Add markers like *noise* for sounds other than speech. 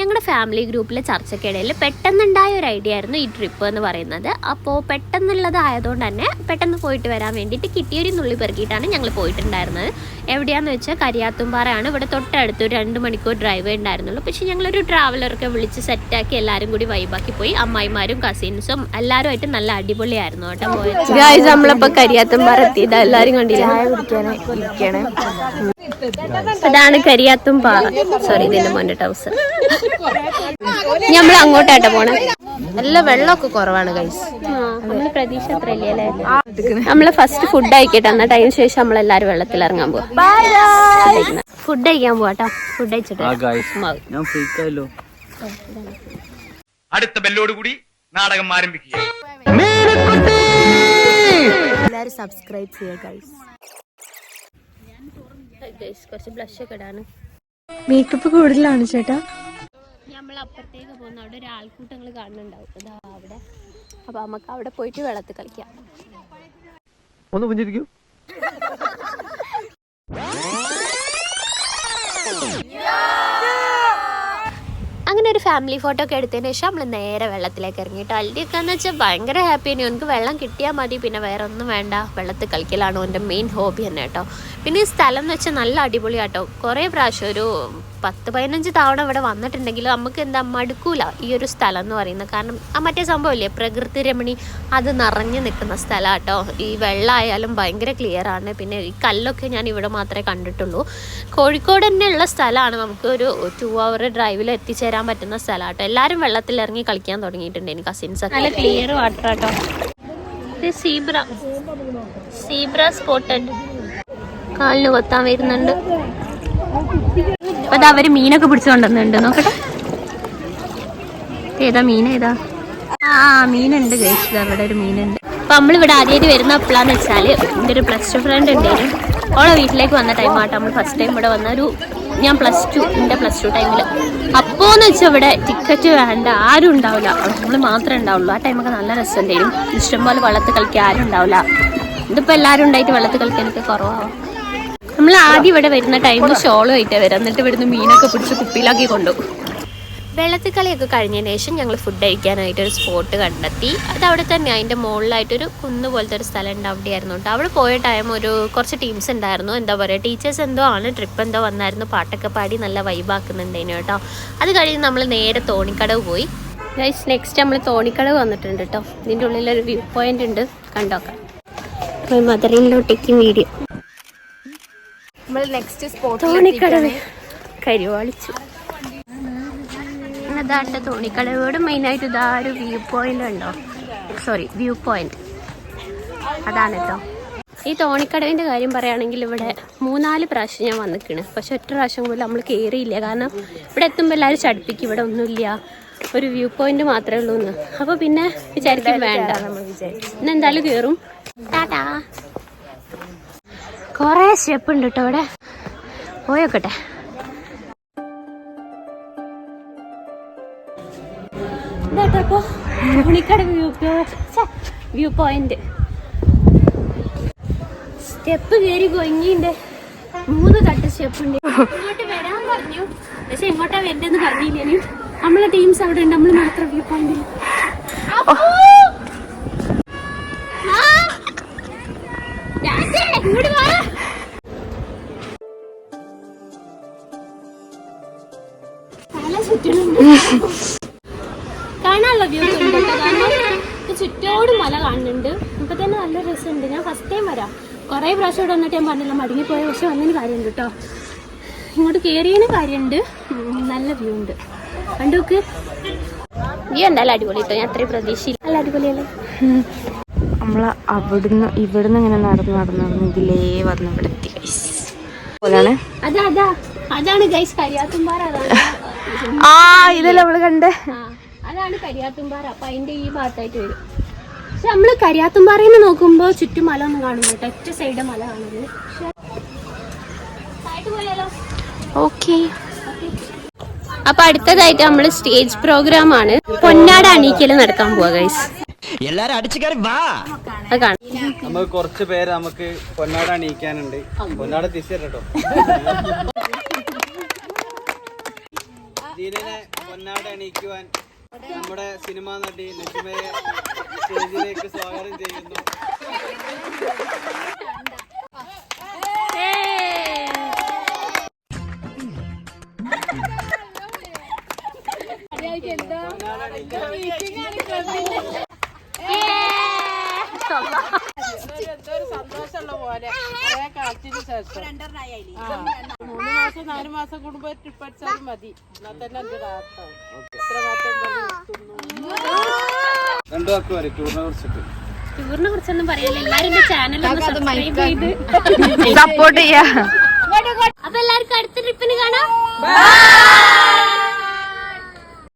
ഞങ്ങളുടെ ഫാമിലി ഗ്രൂപ്പിലെ ചർച്ചയ്ക്കിടയിൽ പെട്ടെന്നുണ്ടായ ഒരു ഐഡിയ ആയിരുന്നു ഈ ട്രിപ്പ് എന്ന് പറയുന്നത്. അപ്പോൾ പെട്ടെന്നുള്ളതായതുകൊണ്ട് തന്നെ പെട്ടെന്ന് പോയിട്ട് വരാൻ വേണ്ടിയിട്ട് കിട്ടിയൊരു നുള്ളി പെറുക്കിയിട്ടാണ് ഞങ്ങൾ പോയിട്ടുണ്ടായിരുന്നത്. എവിടെയാണെന്ന് വെച്ചാൽ കരിയാത്തുംപാറയാണ്. ഇവിടെ തൊട്ടടുത്ത് ഒരു രണ്ട് മണിക്കൂർ ഡ്രൈവ് ഉണ്ടായിരുന്നുള്ളൂ. പക്ഷേ ഞങ്ങളൊരു ട്രാവലറൊക്കെ വിളിച്ച് സെറ്റാക്കി എല്ലാവരും കൂടി വൈബാക്കി പോയി. അമ്മായിമാരും കസിൻസും എല്ലാവരുമായിട്ട് നല്ല അടിപൊളിയായിരുന്നു കേട്ടോ പോയത്. നമ്മളിപ്പോൾ കരിയാത്തുംപാറ എത്തിയത്. എല്ലാവരും കണ്ടില്ല? അതാണ് കരിയാത്തും പാറ സോറി ഇതിന്റെ മോന്റെ ടൗസർ നമ്മൾ അങ്ങോട്ടാട്ടോ പോണേ. നല്ല വെള്ളമൊക്കെ കുറവാണ് കൈസ് നമ്മൾ പ്രതീക്ഷ നമ്മൾ ഫസ്റ്റ് ഫുഡ് ആയിക്കട്ടെ എന്നിട്ട് ടൈം ശേഷം നമ്മളെല്ലാരും വെള്ളത്തിൽ ഇറങ്ങാൻ പോവാ. ഫുഡ് കഴിക്കാൻ പോവാട്ടോ ഫുഡ് കഴിച്ചിട്ട്. അടുത്ത ഞാൻ കൂടി ബെല്ലോടുകൂടി നാടകം ആരംഭിക്കുക. എല്ലാരും സബ്സ്ക്രൈബ് ചെയ്യുക കൈസ് കുറച്ച് ബ്ലഷ് ഒക്കെ ഇടാണ് മേക്കപ്പ് കൂടുതലാണ് ചേട്ടാ. നമ്മൾ അപ്പുറത്തേക്ക് പോകുന്ന അവിടെ ഒരു ആൾക്കൂട്ടങ്ങൾ കാണുന്നുണ്ടാവും. അതാ അവിടെ. അപ്പൊ നമുക്ക് അവിടെ പോയിട്ട് വെള്ളത്തിൽ കളിക്കാം. ഒന്ന് പുഞ്ചിരിക്കൂ. ഒരു ഫാമിലി ഫോട്ടോ ഒക്കെ എടുത്തതിന് ശേഷം നമ്മൾ നേരെ വെള്ളത്തിലേക്ക് ഇറങ്ങിയിട്ട് അല്ലിയൊക്കെ എന്ന് വെച്ചാൽ ഭയങ്കര ഹാപ്പിയാണ് എനിക്ക് വെള്ളം കിട്ടിയാൽ മതി. പിന്നെ വേറെ ഒന്നും വേണ്ട. വെള്ളത്തിൽ കളിക്കലാണ് എന്റെ മെയിൻ ഹോബി തന്നെ കേട്ടോ. പിന്നെ ഈ സ്ഥലം എന്ന് വെച്ചാൽ നല്ല അടിപൊളിയാട്ടോ കുറേ പ്രാവശ്യം ഒരു പത്ത് പതിനഞ്ച് തവണ ഇവിടെ വന്നിട്ടുണ്ടെങ്കിൽ നമുക്ക് എന്താ മടുക്കൂല ഈ ഒരു സ്ഥലം എന്ന് പറയുന്നത്. കാരണം ആ മറ്റേ സംഭവമില്ലേ പ്രകൃതി രമണി അത് നിറഞ്ഞു നിൽക്കുന്ന സ്ഥലം കേട്ടോ. ഈ വെള്ളമായാലും ഭയങ്കര ക്ലിയർ ആണ്. പിന്നെ ഈ കല്ലൊക്കെ ഞാൻ ഇവിടെ മാത്രമേ കണ്ടിട്ടുള്ളൂ. കോഴിക്കോട് തന്നെയുള്ള സ്ഥലമാണ് നമുക്ക് ഒരു ടു അവർ ഡ്രൈവിൽ എത്തിച്ചേരാൻ പറ്റുന്ന സ്ഥലം കേട്ടോ എല്ലാവരും വെള്ളത്തിൽ ഇറങ്ങി കളിക്കാൻ തുടങ്ങിയിട്ടുണ്ട് എനിക്ക് കസിൻസ് ഒക്കെ. നല്ല ക്ലിയർ വാട്ടർ ആട്ടോ. ഇത് സീബ്ര. സീബ്ര സ്പോട്ടഡ് കാലിന് കൊത്താൻ വരുന്നുണ്ട്. അതാ അവർ മീനൊക്കെ പിടിച്ചുകൊണ്ടുവന്നുണ്ട് നോക്കട്ടെ. ഏതാ മീൻ? ഏതാ? ആ മീനുണ്ട് കഴിച്ചത് അവിടെ ഒരു മീനുണ്ട്. അപ്പൊ നമ്മളിവിടെ ആദ്യമായിട്ട് വരുന്ന എപ്പോഴാന്ന് വെച്ചാൽ എന്റെ ഒരു പ്ലസ് ടു ഫ്രണ്ട് ഉണ്ടായിരുന്നു ഓളെ വീട്ടിലേക്ക് വന്ന ടൈം ആട്ടോ. നമ്മൾ ഫസ്റ്റ് ടൈം ഇവിടെ വന്ന ഒരു ഞാൻ പ്ലസ് ടു എന്റെ പ്ലസ് ടു ടൈമിൽ അപ്പോന്ന് വെച്ചാൽ ഇവിടെ ടിക്കറ്റ് വേണ്ട ആരും ഉണ്ടാവില്ല നമ്മൾ മാത്രമേ ഉണ്ടാവുള്ളൂ. ആ ടൈമൊക്കെ നല്ല രസമുണ്ടായിരുന്നു ഇഷ്ടംപോലെ വെള്ളത്തിൽ കളിക്കാൻ ആരും ഉണ്ടാവില്ല ഇതിപ്പോൾ എല്ലാവരും ഉണ്ടായിട്ട് വെള്ളത്തിൽ എനിക്ക് കുറവാകും നമ്മൾ ആദ്യം ഇവിടെ വരുന്ന ടൈമിൽ ഷോളും ആയിട്ട് വരാം. എന്നിട്ട് ഇവിടുന്ന് മീനൊക്കെ പിടിച്ച് കുപ്പിയിലാക്കി കൊണ്ടുപോകും വെള്ളത്തിൽ കളിയൊക്കെ കഴിഞ്ഞതിന് ശേഷം ഞങ്ങൾ ഫുഡ് കഴിക്കാനായിട്ട് ഒരു സ്പോട്ട് കണ്ടെത്തി. അത് അവിടെ തന്നെ അതിന്റെ മുകളിലായിട്ടൊരു കുന്ന് പോലത്തെ ഒരു സ്ഥലം ഉണ്ട് അവിടെയായിരുന്നു കേട്ടോ. അവിടെ പോയ ടൈം ഒരു കുറച്ച് ടീംസ് ഉണ്ടായിരുന്നു. എന്താ പറയുക ടീച്ചേഴ്സ് എന്തോ ആണ് ട്രിപ്പ് എന്തോ വന്നായിരുന്നു പാട്ടൊക്കെ പാടി നല്ല വൈബാക്കുന്നുണ്ടേനു കേട്ടോ. അത് കഴിഞ്ഞ് നമ്മൾ നേരെ തോണിക്കടവ് പോയി. ഗൈസ് നെക്സ്റ്റ് നമ്മൾ തോണിക്കടവ് വന്നിട്ടുണ്ട് കേട്ടോ. ഇതിന്റെ ഉള്ളിലൊരു വ്യൂ പോയിന്റ് ഉണ്ട്. കണ്ടോക്കാം മദറിലോട്ടേക്കും വീഡിയോ. നമ്മൾ നെക്സ്റ്റ് സ്പോട്ട് തോണിക്കടവ്. കരുവാളിച്ചു. അതാണ്ട് തോണിക്കടവോട് മെയിനായിട്ട് ഇതാ ഒരു വ്യൂ പോയിന്റ് ഉണ്ടോ? സോറി വ്യൂ പോയിന്റ് അതാണ് കേട്ടോ ഈ തോണിക്കടവിന്റെ കാര്യം പറയുകയാണെങ്കിൽ ഇവിടെ മൂന്നാൽ പ്രാവശ്യം ഞാൻ വന്നിക്കണ് പക്ഷെ ഒറ്റ പ്രാവശ്യം പോലും നമ്മൾ കയറിയില്ല കാരണം ഇവിടെ എത്തുമ്പോൾ എല്ലാവരും ചടുപ്പിക്കും. ഇവിടെ ഒന്നുമില്ല. ഒരു വ്യൂ പോയിന്റ് മാത്രമേ ഉള്ളൂ എന്ന്. അപ്പോൾ പിന്നെ വിചാരിക്കാൻ വേണ്ട. ഇന്ന് എന്തായാലും കയറും ടാറ്റാ. കുറേ സ്റ്റെപ്പ് ഉണ്ട് കേട്ടോ ഇവിടെ. പോയോക്കട്ടെ. View point. സ്റ്റെപ്പ് കയറി കൊങ്ങിണ്ട് മൂന്ന് തട്ട് സ്റ്റെപ്പ് ഉണ്ട് ഇങ്ങോട്ട് വരാൻ പറഞ്ഞു. പക്ഷെ ഇങ്ങോട്ടാ വരണ്ടെന്ന് പറഞ്ഞില്ലേ നമ്മളെ ടീംസ് അവിടെ ഉണ്ട്. നമ്മൾ മാത്രം വ്യൂ പോയിന്റിൽ ഇങ്ങോട്ട് വാ. കാണാനുള്ള വ്യൂ ഉണ്ട് കാരണം ചുറ്റോട് മല കാണുന്നുണ്ട്. ഇപ്പൊ തന്നെ നല്ല രസമുണ്ട്. ഞാൻ ഫസ്റ്റ് ടൈം വരാം. കുറേ പ്രാവശ്യം ഇവിടെ വന്നിട്ട് ഞാൻ പറഞ്ഞില്ല മടങ്ങിപ്പോയ പക്ഷെ വന്നതിന് കാര്യമുണ്ട് കേട്ടോ ഇങ്ങോട്ട് കയറിയതിന് കാര്യമുണ്ട്. നല്ല വ്യൂ ഉണ്ട്. കണ്ടോക്ക്. വ്യൂ ഉണ്ടല്ലോ അടിപൊളി കേട്ടോ ഞാൻ അത്രയും പ്രതീക്ഷയില്ല. നല്ല അടിപൊളിയല്ലേ? നമ്മൾ അവിടുന്ന് ഇവിടുന്ന് ഇങ്ങനെ നടന്ന് നടന്ന് നടന്ന് ഇതിലേ വന്ന് ഇവിടെ എത്തി ഗൈസ് പോലാണ് അതാണ് ഗൈസ് ആ ഇതല്ലേ നമ്മൾ കണ്ടേ. അതാണ് കരിയാത്തുംപാറ. അപ്പൊ അതിന്റെ ഈ ഭാഗത്തായിട്ട് വരും. പക്ഷെ നമ്മൾ കരിയാത്തുംപാറയിൽ നിന്ന് നോക്കുമ്പോ ചുറ്റും മല ഒന്നും കാണുന്നു കേട്ടോ ഒറ്റ സൈഡ് മല കാണുന്നു ഓക്കെ. അപ്പൊ അടുത്തതായിട്ട് നമ്മൾ സ്റ്റേജ് പ്രോഗ്രാം ആണ് പൊന്നാട് അണീക്കൽ നടക്കാൻ പോവാ ഗൈസ് എല്ലാരും അടിച്ചു കയറി വാ. നമുക്ക് കുറച്ച് പേര് നമുക്ക് പൊന്നാട് അണിയിക്കാനുണ്ട് പൊന്നാട് തിരിച്ചു കേട്ടോ. *laughs* ദീനനെ പൊന്നാട അണിയിക്കുവാൻ നമ്മുടെ സിനിമാ നടി നജ്മയെ സ്റ്റേജിലേക്ക് സ്വാഗതം ചെയ്യുന്നു. സന്തോഷമുള്ള പോലെ ശേഷം. മൂന്ന് മാസം നാല് മാസം കൂടുമ്പോ ട്രിപ്പ് അടിച്ചാലും മതി. എന്നാ തന്നെ എന്റെ രണ്ടു വാക്ക് വരെ ടൂറിനെ കുറിച്ചിട്ട്. ടൂറിനെ കുറിച്ചൊന്നും പറയാനില്ല. എല്ലാരും എന്റെ ചാനൽ സബ്സ്ക്രൈബ് ചെയ്ത് സപ്പോർട്ട് ചെയ്യാം. അപ്പൊ എല്ലാവർക്കും അടുത്ത ട്രിപ്പിന് കാണാം.